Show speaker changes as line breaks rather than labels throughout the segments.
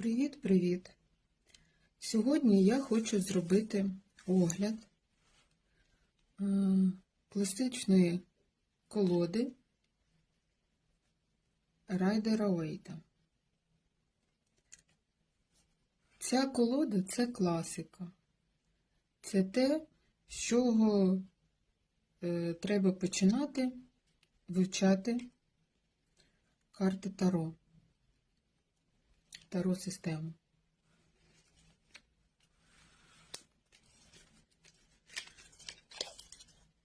Привіт-привіт! Сьогодні я хочу зробити огляд е, класичної колоди Райдера Уейта. Ця колода це класика. Це те, з чого е, треба починати вивчати карти Таро. Таро систему.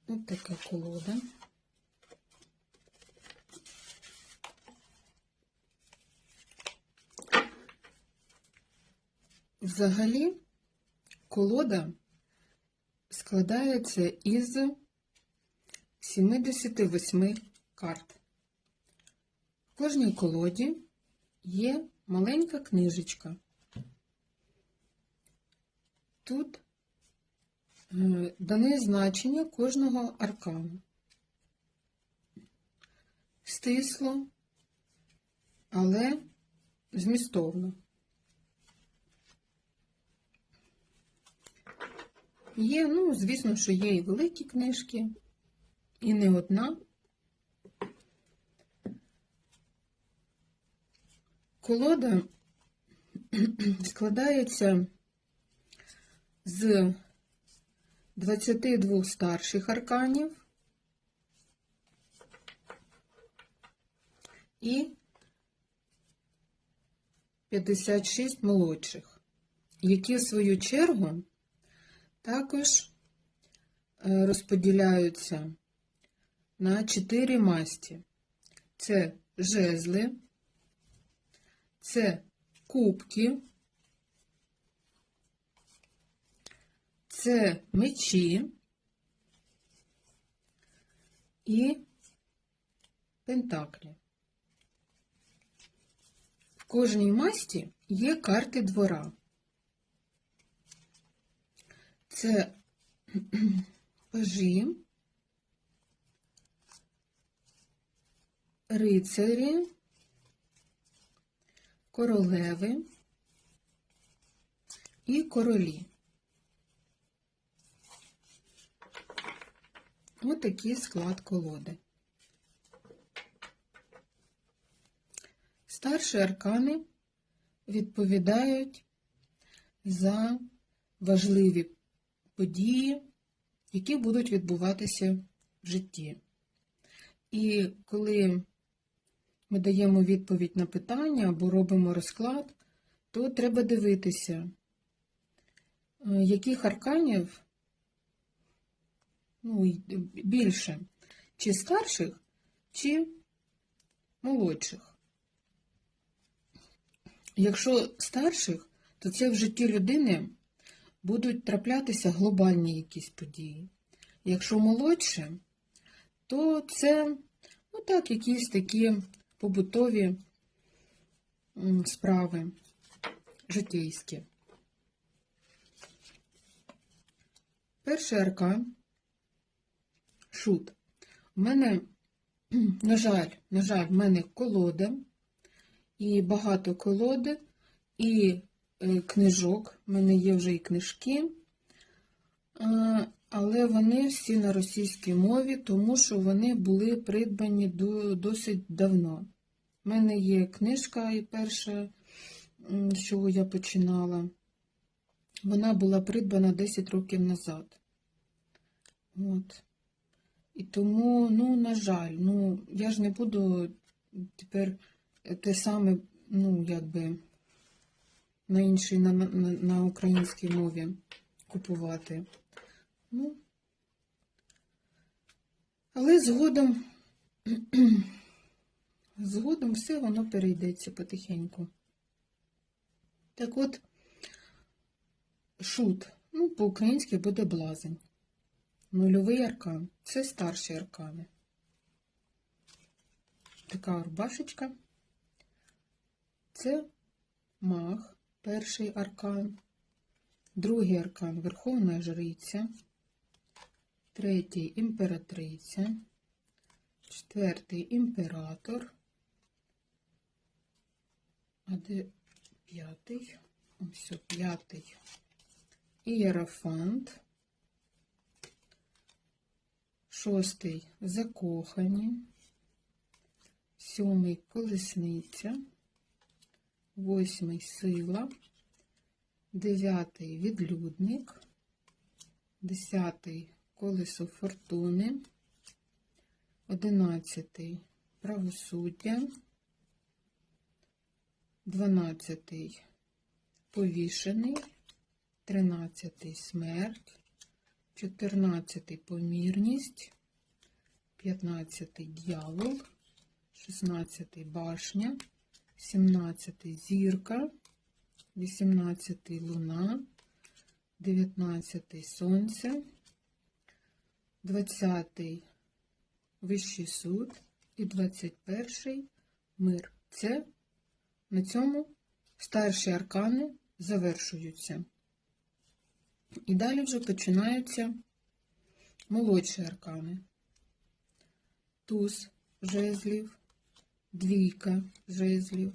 Ось така колода. Взагалі, колода складається із 78 карт. В кожній колоді є маленька книжечка. Тут е, дане значення кожного аркану. Стисло, але змістовно. Є, ну, звісно, що є і великі книжки, і не одна. Колода складається з 22 старших арканів і 56 молодших, які в свою чергу також е, розподіляються на 4 масті. Це жезли, це кубки, це мечі і пентаклі. В кожній масті є карти двора. Це пажі, рицарі, королеви і королі. Ось такий склад колоди. Старші аркани відповідають за важливі події, які будуть відбуватися в житті. І коли ми даємо відповідь на питання або робимо розклад, то треба дивитися, е, яких арканів ну, більше, чи старших, чи молодших. Якщо старших, то це в житті людини будуть траплятися глобальні якісь події. Якщо молодше, то це ну так, якісь такі побутові справи житейські. Перший аркан шут. У мене, на жаль, на жаль, в мене колода, і багато колоди, і е, книжок. У мене є вже і книжки, е, але вони всі на російській мові, тому що вони були придбані досить давно. У мене є книжка і перша, з чого я починала. Вона була придбана 10 років назад. От. І тому, ну, на жаль, ну, я ж не буду тепер те саме, ну, якби на іншій, на, на, на українській мові купувати. Ну, але згодом, згодом все воно перейдеться потихеньку. Так от, шут, ну, по-українськи буде блазень. Нульовий аркан. Це старші аркани. Така рубашечка. Це маг, перший аркан, другий аркан Верховна Жриця, третій імператриця, четвертий імператор, а де п'ятий. Ось п'ятий. Ієрофант. Шостий закохані. Сьомий колесниця. Восьмий сила. Дев'ятий відлюдник. Десятий колесо фортуни. Одинадцятий правосуддя. Дванадцятий повішений. Тринадцятий смерть. Чотирнадцятий помірність. П'ятнадцятий дьявол. Шістнадцятий башня. Сімнадцятий зірка. Вісімнадцятий луна. Дев'ятнадцятий сонце. Двадцятий Вищий суд і 21 мир. Це на цьому старші аркани завершуються. І далі вже починаються молодші аркани. Туз жезлів, двійка жезлів,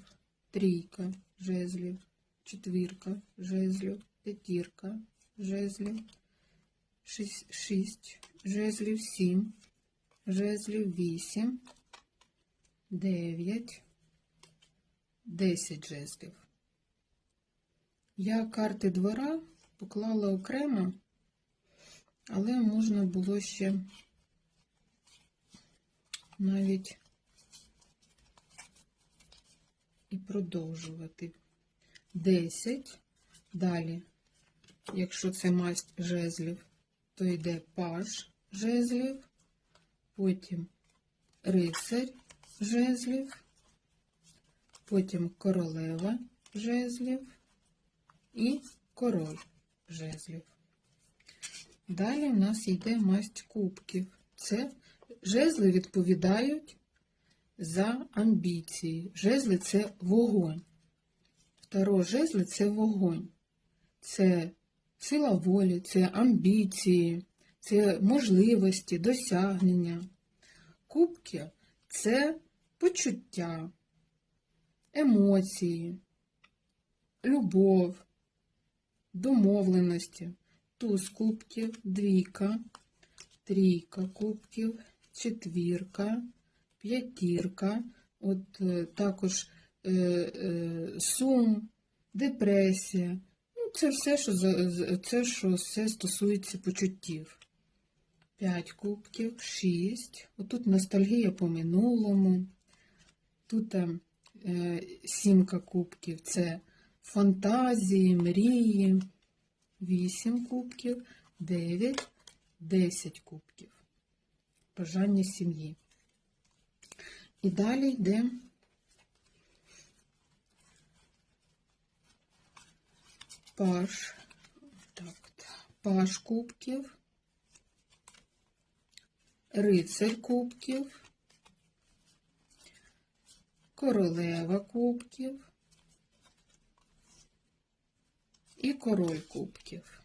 трійка жезлів, четвірка жезлів, п'ятірка жезлів, шість, шість жезлів, сім жезлів 8, 9, 10 жезлів. Я карти двора поклала окремо, але можна було ще навіть і продовжувати. 10. Далі, якщо це масть жезлів, то йде паж жезлів потім рицарь жезлів, потім королева жезлів і король жезлів. Далі в нас йде масть кубків. Це жезли відповідають за амбіції. Жезли це вогонь. Второ жезли це вогонь. Це сила волі, це амбіції, це можливості, досягнення. Кубки це почуття, емоції, любов, домовленості. Туз кубків, двійка, трійка кубків, четвірка, п'ятірка, от е, також е, е, сум, депресія. Ну, це все, що це, що все стосується почуттів. 5 кубків, 6. Отут ностальгія по минулому. Тут е, сімка кубків це фантазії, мрії. 8 кубків, 9, 10 кубків. Бажання сім'ї. І далі йде паш. Так, паш кубків рицарь кубків, королева кубків. І король кубків.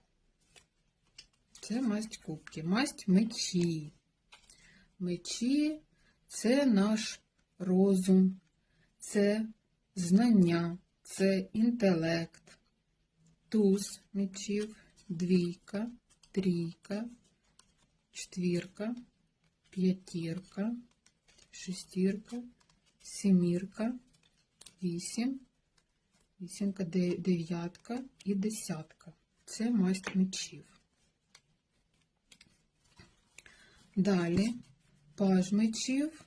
Це масть кубків, масть мечі. Мечі це наш розум, це знання, це інтелект, туз мечів, двійка, трійка, четвірка, п'ятірка, шестірка, сімірка, вісім, вісімка, дев'ятка і десятка. Це масть мечів. Далі паж мечів,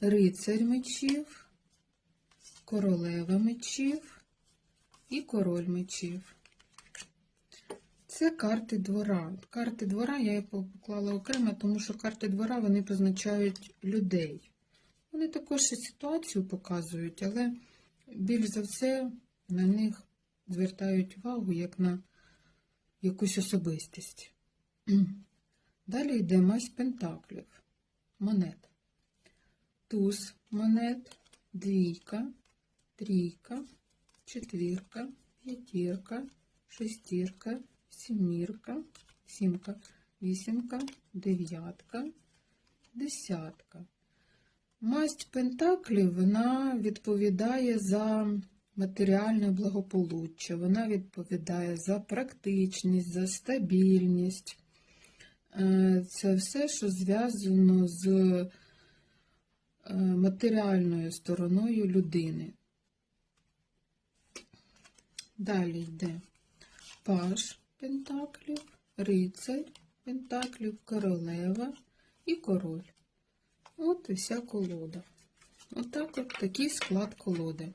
рицарь мечів, королева мечів і король мечів. Це карти двора. Карти двора я поклала окремо, тому що карти двора вони позначають людей. Вони також і ситуацію показують, але більш за все на них звертають увагу як на якусь особистість. Далі йде масть пентаклів, монет. Туз монет, двійка, трійка, четвірка, п'ятірка, шестірка, сімірка, сімка, вісімка, дев'ятка, десятка. Масть пентаклів вона відповідає за матеріальне благополуччя. Вона відповідає за практичність, за стабільність. Е, Це все, що зв'язано з е, матеріальною стороною людини. Далі йде паш пентаклів, рицарь пентаклів, королева і король. От і вся колода. Отак от такий склад колоди.